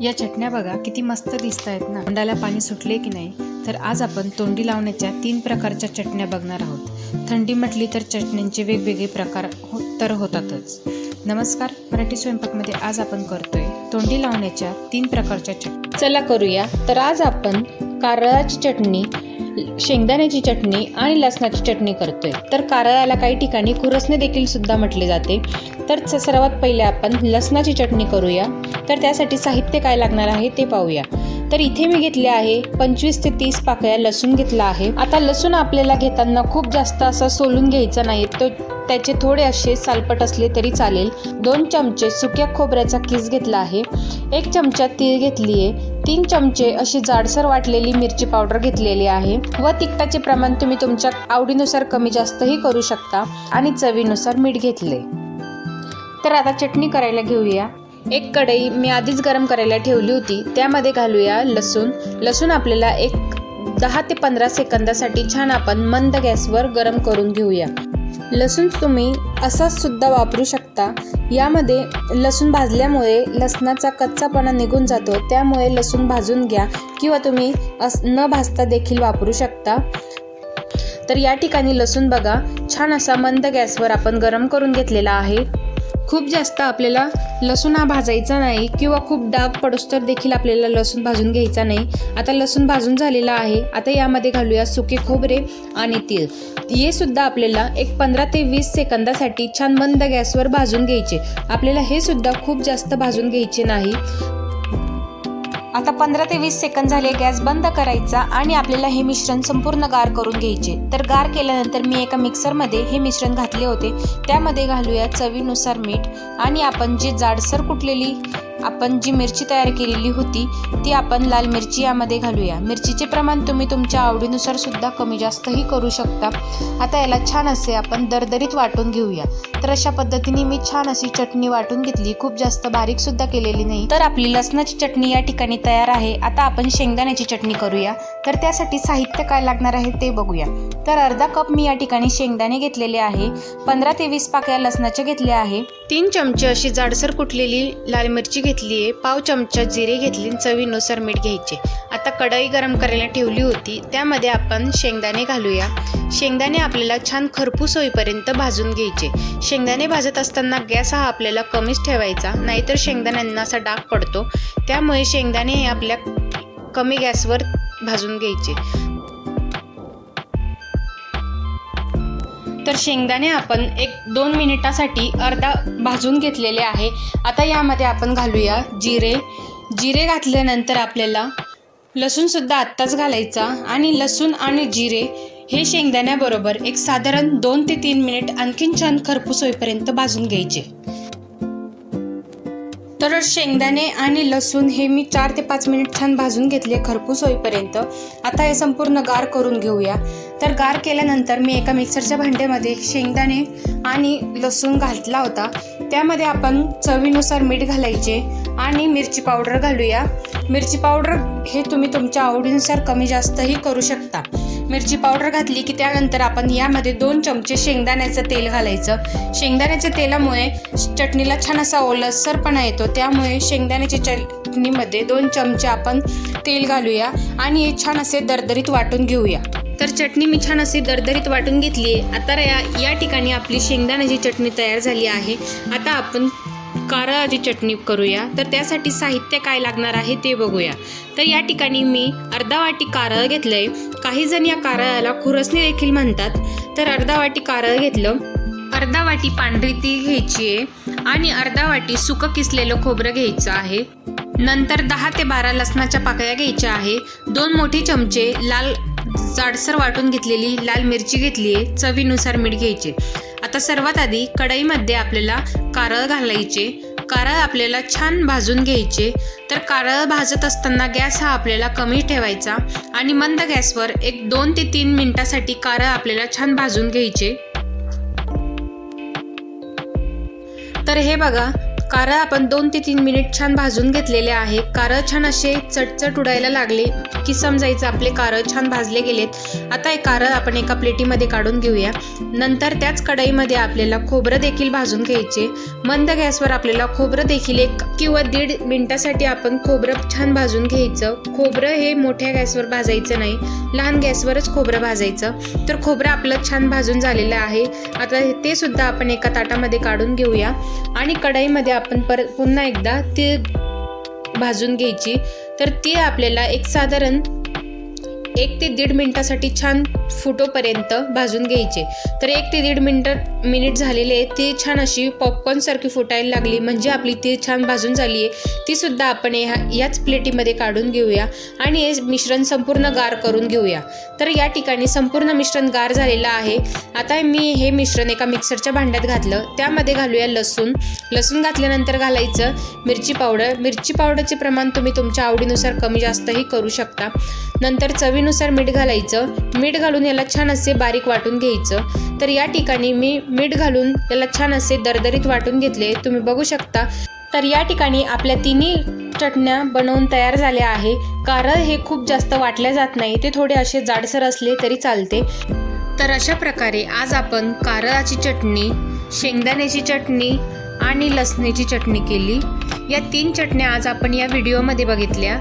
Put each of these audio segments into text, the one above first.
या चटण्या बघा किती मस्त दिसत आहेत ना. तोंडाला पाणी सुटले की नाही तर आज आपण तोंडी लावण्याच्या तीन प्रकारच्या चटण्या बघणार आहोत. थंडी म्हटली तर चटण्यांचे वेगवेगळे प्रकार हो तर होतातच. नमस्कार मराठी स्वयंपाकमध्ये आज आपण करतोय तोंडी लावण्याच्या तीन प्रकारच्या चटण्या चला करूया. तर आज आपण कारळाची चटणी शेंगदाण्याची चटणी आणि लसणाची चटणी करतोय. तर कारळाला काही ठिकाणी खुरसणे देखील सुद्धा म्हटले जाते. तर सर्वात पहिले आपण लसणाची चटणी करूया. तर त्यासाठी साहित्य काय लागणार आहे ते पाहूया. तर इथे मी घेतले आहे पंचवीस ते तीस पाकळ्या लसूण घेतला आहे. आता लसूण आपल्याला घेताना खूप जास्त असा सोलून घ्यायचा नाही तो त्याचे थोडे असे सालपट असले तरी चालेल. दोन चमचे सुक्या खोबऱ्याचा किस घेतला आहे. एक चमचा तीळ घेतली आहे तीन चमचे अशी जाडसर वाटलेली मिरची पावडर घेतलेली आहे. व तिखटाचे प्रमाण तुम्ही तुमच्या आवडीनुसार कमी जास्तही करू शकता आणि चवीनुसार मीठ घेतले तर आता चटणी करायला घेऊया. एक कढई मी आधीच गरम करायला ठेवली होती. त्यामध्ये घालूया लसूण. लसूण आपल्याला एक दहा ते पंधरा सेकंदासाठी छान आपण मंद गॅसवर गरम करून घेऊया. लसूण तुम्ही असाच सुद्धा वापरू शकता. यामध्ये लसूण भाजल्यामुळे लसणाचा कच्चापणा निघून जातो. त्यामुळे लसूण भाजून घ्या किंवा तुम्ही अस न भाजता देखील वापरू शकता. तर या ठिकाणी लसूण बघा छान असा मंद गॅसवर आपण गरम करून घेतलेला आहे. खूप जास्त आपल्याला लसूण हा भाजायचा नाही किंवा खूप डाग पडोस्तर देखील आपल्याला लसूण भाजून घ्यायचा नाही. आता लसूण भाजून झालेला आहे. आता यामध्ये घालूया सुके खोबरे आणि तीळ. हे सुद्धा आपल्याला एक पंधरा ते वीस सेकंदासाठी छान मंद गॅसवर भाजून घ्यायचे. आपल्याला हे सुद्धा खूप जास्त भाजून घ्यायचे नाही. आता पंधरा ते वीस सेकंद झाले गॅस बंद करायचा आणि आपल्याला हे मिश्रण संपूर्ण गार करून घ्यायचे. तर गार केल्यानंतर मी एका मिक्सरमध्ये हे मिश्रण घातले होते. त्यामध्ये घालूया चवीनुसार मीठ आणि आपण जी जाडसर कुटलेली आपण जी मिरची तयार केलेली होती ती आपण लाल मिरची यामध्ये घालूया. मिरचीचे प्रमाण तुम्ही तुमच्या आवडीनुसार सुद्धा कमी जास्तही करू शकता. आता याला छान असे आपण दरदरीत वाटून घेऊया. तर अशा पद्धतीने मी छान अशी चटणी वाटून घेतली. खूप जास्त बारीक सुद्धा केलेली नाही. तर आपली लसणाची चटणी या ठिकाणी तयार आहे. आता आपण शेंगदाण्याची चटणी करूया. तर त्यासाठी साहित्य काय लागणार आहे ते बघूया. तर अर्धा कप मी या ठिकाणी शेंगदाणे घेतलेले आहे. पंधरा ते वीस पाकळ्या लसणाचे घेतले आहे. तीन चमचे अशी जाडसर कुटलेली लाल मिरची घेतली आहे पाव चमचा जिरे घेतली चवीनुसार मीठ घ्यायचे. आता कढई गरम करायला ठेवली होती त्यामध्ये आपण शेंगदाणे घालूया. शेंगदाणे आपल्याला छान खरपूस होईपर्यंत भाजून घ्यायचे. शेंगदाणे भाजत असताना गॅस हा आपल्याला कमीच ठेवायचा नाहीतर शेंगदाण्यांना असा डाग पडतो. त्यामुळे शेंगदाणे हे आपल्या कमी गॅसवर भाजून घ्यायचे. तर शेंगदाणे आपण एक दोन मिनिटासाठी अर्धा भाजून घेतलेले आहे. आता यामध्ये आपण घालूया जिरे. जिरे घातल्यानंतर आपल्याला लसूणसुद्धा आत्ताच घालायचा आणि लसूण आणि जिरे हे शेंगदाण्याबरोबर एक साधारण दोन ते तीन मिनिट आणखीन छान खरपूस होईपर्यंत भाजून घ्यायचे. तर शेंगदाणे आणि लसूण हे मी चार ते पाच मिनिट छान भाजून घेतले खरपूस होईपर्यंत. आता हे संपूर्ण गार करून घेऊया. तर गार केल्यानंतर मी एका मिक्सरच्या भांड्यामध्ये शेंगदाणे आणि लसूण घातला होता. त्यामध्ये आपण चवीनुसार मीठ घालायचे आणि मिरची पावडर घालूया. मिरची पावडर हे तुम्ही तुमच्या आवडीनुसार कमी जास्तही करू शकता. मिरची पावडर घातली की त्यानंतर आपण यामध्ये दोन चमचे शेंगदाण्याचं तेल घालायचं. शेंगदाण्याच्या तेलामुळे चटणीला छान असा ओलसरपणा येतो. त्यामुळे शेंगदाण्याच्या चटणीमध्ये दोन चमचे आपण तेल घालूया आणि हे छान असे दरदरीत वाटून घेऊया. तर चटणी मी छान अशी दरदरीत वाटून घेतली आहे. आता या या ठिकाणी आपली शेंगदाण्याची चटणी तयार झाली आहे. आता आपण कारळाची चटणी करूया. तर त्यासाठी साहित्य काय लागणार आहे ते बघूया. तर या ठिकाणी मी अर्धा वाटी कारळ घेतलंय. काही जण या कारळाला खुरसणी देखील म्हणतात. तर अर्धा वाटी कारळ घेतलं. अर्धा वाटी पांढरी ती घ्यायची आहे. आणि अर्धा वाटी सुकं किसलेलं खोबरं घ्यायचं आहे. नंतर दहा ते बारा लसणाच्या पाकळ्या घ्यायच्या आहे. दोन मोठे चमचे लाल जाडसर वाटून घेतलेली लाल मिरची घेतली आहे चवीनुसार मीठ घ्यायचे. आता सर्वात आधी कढईमध्ये आपल्याला कारळ घालायचे. कारळ आपल्याला छान भाजून घ्यायचे. तर कारळ भाजत असताना गॅस हा आपल्याला कमी ठेवायचा आणि मंद गॅसवर एक दोन ते तीन मिनटासाठी कारळ आपल्याला छान भाजून घ्यायचे. तर हे बघा कारळ आपण दोन ते तीन मिनिट छान भाजून घेतलेले आहे कारळ छान असे चटचट उडायला लागले की समजायचं आपले कारळ छान भाजले गेलेत. आता हे कारळ आपण एका प्लेटीमध्ये काढून घेऊया. नंतर त्याच कढईमध्ये आपल्याला खोबरं देखील भाजून घ्यायचे. मंद गॅसवर आपल्याला खोबरं देखील एक किंवा दीड मिनिटासाठी आपण खोबरं छान भाजून घ्यायचं. खोबरं हे मोठ्या गॅसवर भाजायचं नाही लहान गॅसवरच खोबरं भाजायचं. तर खोबरं आपलं छान भाजून झालेलं आहे. आता ते सुद्धा आपण एका ताटामध्ये काढून घेऊया. आणि कढईमध्ये आपण परत पुन्हा एकदा ती भाजून घ्यायची. तर ती आपल्याला एक साधारण एक ते दीड मिनटासाठी छान फुटोपर्यंत भाजून घ्यायचे. तर एक ते दीड मिनटं मिनिट झालेले आहे ती छान अशी पॉपकॉर्नसारखी फुटायला लागली. म्हणजे आपली ती छान भाजून झाली आहे. तीसुद्धा आपण ह्या याच प्लेटीमध्ये काढून घेऊया आणि हे मिश्रण संपूर्ण गार करून घेऊया. तर या ठिकाणी संपूर्ण मिश्रण गार झालेलं आहे. आता मी हे मिश्रण एका मिक्सरच्या भांड्यात घातलं. त्यामध्ये घालूया लसूण. लसूण घातल्यानंतर घालायचं मिरची पावडर. मिरची पावडरचे प्रमाण तुम्ही तुमच्या आवडीनुसार कमी जास्तही करू शकता. नंतर चवीनुसार मीठ घालायचं. मीठ घालून याला छान असे बारीक वाटून घ्यायचं. तर या ठिकाणी मी मीठ घालून याला छान असे दरदरीत वाटून घेतले. तुम्ही बघू शकता. तर या ठिकाणी आपल्या तिन्ही चटण्या बनवून तयार झाल्या आहे. कारळ हे खूप जास्त वाटल्या जात नाही. ते थोडे असे जाडसर असले तरी चालते. तर अशा प्रकारे आज आपण कारळाची चटणी शेंगदाण्याची चटणी आणि लसणीची चटणी केली. या तीन चटण्या आज आपण या व्हिडिओमध्ये बघितल्या.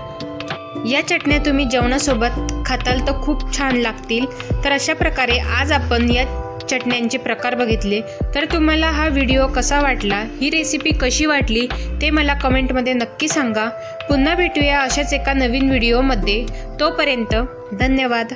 या चटण्या तुम्ही जेवणासोबत खाताल तर खूप छान लागतील. तर अशा प्रकारे आज आपण या चटण्यांचे प्रकार बघितले. तर तुम्हाला हा व्हिडिओ कसा वाटला? ही रेसिपी कशी वाटली? ते मला कमेंटमध्ये नक्की सांगा. पुन्हा भेटूया अशाच एका नवीन व्हिडिओमध्ये. तोपर्यंत धन्यवाद.